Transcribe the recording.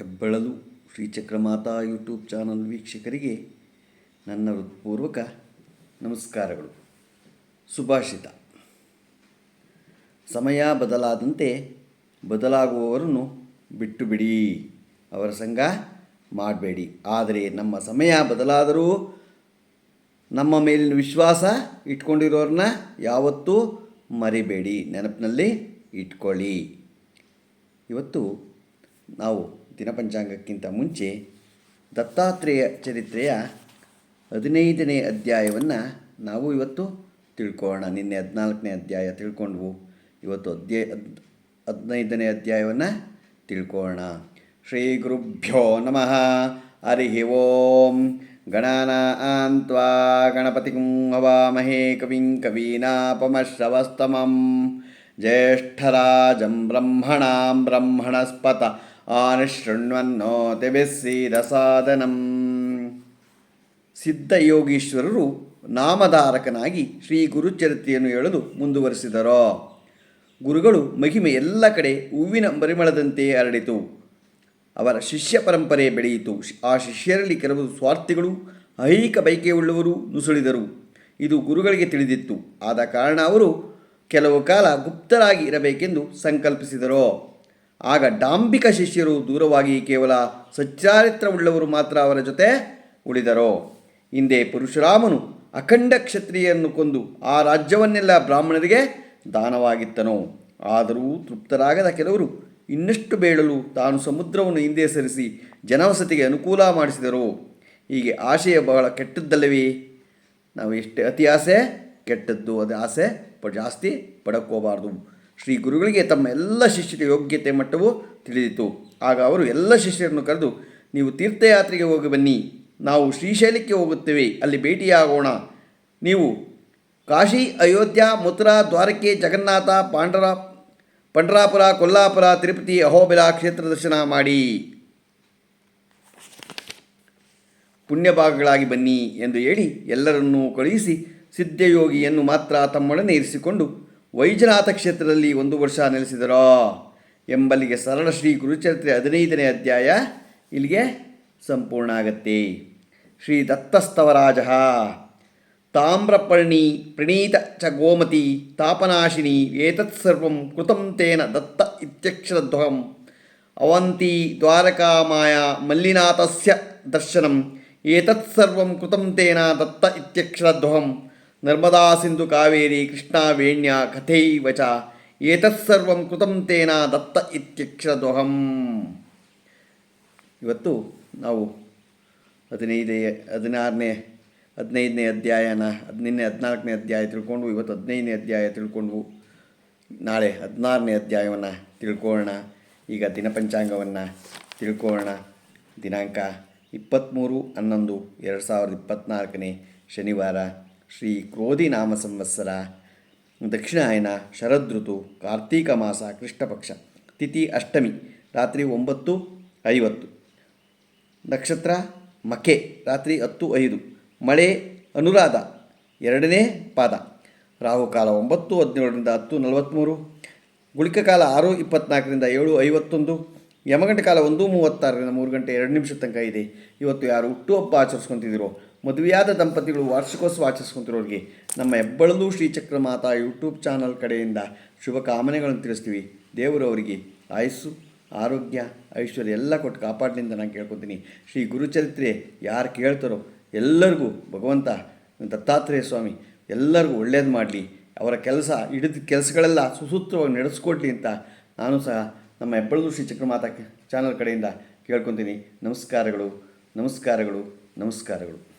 ಹೆಬ್ಬೆಳಲು ಶ್ರೀಚಕ್ರಮಾತಾ YouTube channel ವೀಕ್ಷಕರಿಗೆ ನನ್ನ ಹೃತ್ಪೂರ್ವಕ ನಮಸ್ಕಾರಗಳು. ಸುಭಾಷಿತ. ಸಮಯ ಬದಲಾದಂತೆ ಬದಲಾಗುವವರನ್ನು ಬಿಟ್ಟು ಬಿಡಿ. ಅವರ ಸಂಘ ಮಾಡಬೇಡಿ. ಆದರೆ ನಮ್ಮ ಸಮಯ ಬದಲಾದರೂ ನಮ್ಮ ಮೇಲಿನ ವಿಶ್ವಾಸ ಇಟ್ಕೊಂಡಿರೋರನ್ನ ಯಾವತ್ತೂ ಮರಿಬೇಡಿ. ನೆನಪಿನಲ್ಲಿ ಇಟ್ಕೊಳ್ಳಿ. ಇವತ್ತು ನಾವು ದಿನಪಂಚಾಂಗಕ್ಕಿಂತ ಮುಂಚೆ ದತ್ತಾತ್ರೇಯ ಚರಿತ್ರೆಯ ಹದಿನೈದನೇ ಅಧ್ಯಾಯವನ್ನು ನಾವು ಇವತ್ತು ತಿಳ್ಕೊಳ್ಳೋಣ. ನಿನ್ನೆ ಹದಿನಾಲ್ಕನೇ ಅಧ್ಯಾಯ ತಿಳ್ಕೊಂಡ್ವು. ಇವತ್ತು ಅಧ್ಯಾಯ ಹದ್ ಹದಿನೈದನೇ ಅಧ್ಯಾಯವನ್ನು ತಿಳ್ಕೊಳ್ಳೋಣ. ಶ್ರೀ ಗುರುಭ್ಯೋ ನಮಃ. ಹರಿ ಓಂ. ಗಣಾನ ಆಂತ್ವಾ ಗಣಪತಿ ಹವಾಮಹೇ ಕವಿಂ ಕವೀನಾಪಮಶ್ರವಸ್ತಮಂ. ಜ್ಯೇಷ್ಠರಾಜಂ ಬ್ರಹ್ಮಣಾಂ ಬ್ರಹ್ಮಣಸ್ಪತ ಆನಿಶೃಣ್ವನ್ನೋತಿಭಿಸ್ಸೀದಸಾದನಂ ಸಿದ್ಧಯೋಗೀಶ್ವರರು ನಾಮಧಾರಕನಾಗಿ ಶ್ರೀ ಗುರುಚರಿತೆಯನ್ನು ಹೇಳಲು ಮುಂದುವರಿಸಿದರು? ಗುರುಗಳು ಮಹಿಮೆ ಎಲ್ಲ ಕಡೆ ಹೂವಿನ ಪರಿಮಳದಂತೆ ಹರಡಿತು. ಅವರ ಶಿಷ್ಯ ಪರಂಪರೆ ಬೆಳೆಯಿತು. ಆ ಶಿಷ್ಯರಲ್ಲಿ ಕೆಲವು ಸ್ವಾರ್ಥಿಗಳು, ಐಹಿಕ ಬೈಕೆಯುಳ್ಳವರು ನುಸುಳಿದರು. ಇದು ಗುರುಗಳಿಗೆ ತಿಳಿದಿತ್ತು. ಆದ ಕಾರಣ ಅವರು ಕೆಲವು ಕಾಲ ಗುಪ್ತರಾಗಿ ಇರಬೇಕೆಂದು ಸಂಕಲ್ಪಿಸಿದರು. ಆಗ ಡಾಂಬಿಕ ಶಿಷ್ಯರು ದೂರವಾಗಿ ಕೇವಲ ಸಚ್ಚಾರಿತ್ರವುಳ್ಳವರು ಮಾತ್ರ ಅವರ ಜೊತೆ ಉಳಿದರು. ಹಿಂದೆ ಪರಶುರಾಮನು ಅಖಂಡ ಕ್ಷತ್ರಿಯನ್ನು ಕೊಂದು ಆ ರಾಜ್ಯವನ್ನೆಲ್ಲ ಬ್ರಾಹ್ಮಣರಿಗೆ ದಾನವಾಗಿತ್ತನು. ಆದರೂ ತೃಪ್ತರಾಗದ ಕೆಲವರು ಇನ್ನಷ್ಟು ಬೇಡಲು ತಾನು ಸಮುದ್ರವನ್ನು ಹಿಂದೆ ಸರಿಸಿ ಜನವಸತಿಗೆ ಅನುಕೂಲ ಮಾಡಿಸಿದರು. ಹೀಗೆ ಆಶಯ ಬಹಳ ಕೆಟ್ಟದ್ದಲ್ಲವೇ? ನಾವು ಎಷ್ಟೇ ಅತಿ ಆಸೆ ಕೆಟ್ಟದ್ದು ಅದು ಆಸೆ ಪ ಜಾಸ್ತಿ ಪಡಕೋಬಾರ್ದು. ಶ್ರೀ ಗುರುಗಳಿಗೆ ತಮ್ಮ ಎಲ್ಲ ಶಿಷ್ಯರ ಯೋಗ್ಯತೆ ಮಟ್ಟವು ತಿಳಿದಿತು ಆಗ ಅವರು ಎಲ್ಲ ಶಿಷ್ಯರನ್ನು ಕರೆದು, ನೀವು ತೀರ್ಥಯಾತ್ರೆಗೆ ಹೋಗಿ ಬನ್ನಿ. ನಾವು ಶ್ರೀಶೈಲಕ್ಕೆ ಹೋಗುತ್ತೇವೆ. ಅಲ್ಲಿ ಭೇಟಿಯಾಗೋಣ. ನೀವು ಕಾಶಿ, ಅಯೋಧ್ಯ, ಮಥುರಾ, ದ್ವಾರಕೆ, ಜಗನ್ನಾಥ, ಪಾಂಡರ, ಪಂಡರಾಪುರ, ಕೊಲ್ಲಾಪುರ, ತಿರುಪತಿ, ಅಹೋಬಿಲ ಕ್ಷೇತ್ರ ದರ್ಶನ ಮಾಡಿ. ಪುಣ್ಯಭಾಗಗಳಾಗಿ ಬನ್ನಿ ಎಂದು ಹೇಳಿ ಎಲ್ಲರನ್ನೂ ಕಳುಹಿಸಿ ಸಿದ್ಧಯೋಗಿಯನ್ನು ಮಾತ್ರ ತಮ್ಮೊಡನೆ ಇರಿಸಿಕೊಂಡು ವೈಜನಾಥ ಕ್ಷೇತ್ರದಲ್ಲಿ ಒಂದು ವರ್ಷ ನೆಲೆಸಿದರೋ? ಎಂಬಲ್ಲಿಗೆ ಸರಳ ಶ್ರೀ ಗುರುಚರಿತ್ರೆ ಹದಿನೈದನೇ ಅಧ್ಯಾಯ ಇಲ್ಲಿಗೆ ಸಂಪೂರ್ಣ ಆಗತ್ತೆ. ಶ್ರೀ ದತ್ತಸ್ತವರಾಜ. ತಾಮ್ರಪರ್ಣಿ ಪ್ರಣೀತ ಚ ಗೋಮತಿ ತಾಪನಾಶಿನಿ ಏತತ್ಸರ್ವಂ ಕೃತಂ ತೇನ ದತ್ತ ಇತ್ಯಕ್ಷರಧ್ವಂ ಅವಂತಿ ದ್ವಾರಕಾಮಾಯ ಮಲ್ಲಿನಾಥಸ್ಯ ದರ್ಶನಂ ಏತತ್ಸರ್ವಂ ಕೃತಂ ತೇನ ದತ್ತ ಇತ್ಯಕ್ಷರಧ್ವಂ ನರ್ಮದಾ ಸಿಂಧು ಕಾವೇರಿ ಕೃಷ್ಣಾ ವೇಣ್ಯ ಕಥೈವಚ ಏತತ್ಸರ್ವಂ ಕೃತಂ ತೇನ ದತ್ತ ಇತ್ಯಕ್ಷದೊಹಂ ಇವತ್ತು ನಾವು ಹದಿನೈದೇ, ಹದಿನಾರನೇ, ಹದಿನೈದನೇ ಅಧ್ಯಾಯನ, ಹದಿನೈದನೇ, ಹದಿನಾಲ್ಕನೇ ಅಧ್ಯಾಯ ತಿಳ್ಕೊಂಡು, ಇವತ್ತು ಹದಿನೈದನೇ ಅಧ್ಯಾಯ ತಿಳ್ಕೊಂಡು, ನಾಳೆ ಹದಿನಾರನೇ ಅಧ್ಯಾಯವನ್ನು ತಿಳ್ಕೊಳ್ಳೋಣ. ಈಗ ದಿನಪಂಚಾಂಗವನ್ನು ತಿಳ್ಕೊಳ್ಳೋಣ. ದಿನಾಂಕ ಇಪ್ಪತ್ತ್ಮೂರು, ಹನ್ನೊಂದು, ಎರಡು ಸಾವಿರದ ಇಪ್ಪತ್ತ್ನಾಲ್ಕನೇ ಶನಿವಾರ. ಶ್ರೀ ಕ್ರೋಧಿ ನಾಮ ಸಂವತ್ಸರ ದಕ್ಷಿಣಾಯನ ಶರದೃತು, ಕಾರ್ತೀಕ ಮಾಸ, ಕೃಷ್ಣಪಕ್ಷ, ತಿಥಿ ಅಷ್ಟಮಿ, ರಾತ್ರಿ ಒಂಬತ್ತು ಐವತ್ತು. ನಕ್ಷತ್ರ, ಮಕೆ, ರಾತ್ರಿ ಹತ್ತು ಐದು. ಮಳೆ, ಅನುರಾಧ, ಎರಡನೇ ಪಾದ. ರಾಹುಕಾಲ ಒಂಬತ್ತು, ಹದಿನೇಳರಿಂದ ಹತ್ತು ನಲವತ್ತ್ಮೂರು ಗುಳಿಕ ಕಾಲ ಆರು, ಇಪ್ಪತ್ನಾಲ್ಕರಿಂದ ಏಳು, ಐವತ್ತೊಂದು. ಯಮಗಂಟೆ ಕಾಲ ಒಂದು, ಮೂವತ್ತಾರರಿಂದ ಮೂರು ಗಂಟೆ ಎರಡು ನಿಮಿಷ ತನಕ ಇದೆ. ಇವತ್ತು ಯಾರು ಹುಟ್ಟುಹಬ್ಬ ಆಚರಿಸ್ಕೊತಿದ್ದೀರೋ ಮದುವೆಯಾದ ದಂಪತಿಗಳು ವಾರ್ಷಿಕೋತ್ಸವ ಆಚರಿಸ್ಕೊಂತಿರೋರಿಗೆ ನಮ್ಮ ಹೆಬ್ಬಳಲು ಶ್ರೀಚಕ್ರ ಮಾತಾ ಯೂಟ್ಯೂಬ್ ಚಾನಲ್ ಕಡೆಯಿಂದ ಶುಭಕಾಮನೆಗಳನ್ನು ತಿಳಿಸ್ತೀವಿ. ದೇವರು ಅವರಿಗೆ ಆಯಸ್ಸು, ಆರೋಗ್ಯ, ಐಶ್ವರ್ಯ ಎಲ್ಲ ಕೊಟ್ಟು ಅಂತ ನಾನು ಕೇಳ್ಕೊತೀನಿ. ಶ್ರೀ ಗುರುಚರಿತ್ರೆ ಯಾರು ಕೇಳ್ತಾರೋ ಎಲ್ಲರಿಗೂ ಭಗವಂತ, ದತ್ತಾತ್ರೇಯ ಸ್ವಾಮಿ, ಎಲ್ಲರಿಗೂ ಒಳ್ಳೇದು ಮಾಡಲಿ. ಅವರ ಕೆಲಸ, ಹಿಡಿದ ಕೆಲಸಗಳೆಲ್ಲ ಸುಸೂತ್ರವಾಗಿ ನಡೆಸ್ಕೊಡ್ಲಿ ಅಂತ ನಾನು ಸಹ ನಮ್ಮ ಹೆಬ್ಬಳದು ಶ್ರೀ ಚಕ್ರಮಾತಾ ಚಾನಲ್ ಕಡೆಯಿಂದ ಕೇಳ್ಕೊತೀನಿ. ನಮಸ್ಕಾರಗಳು ನಮಸ್ಕಾರಗಳು ನಮಸ್ಕಾರಗಳು.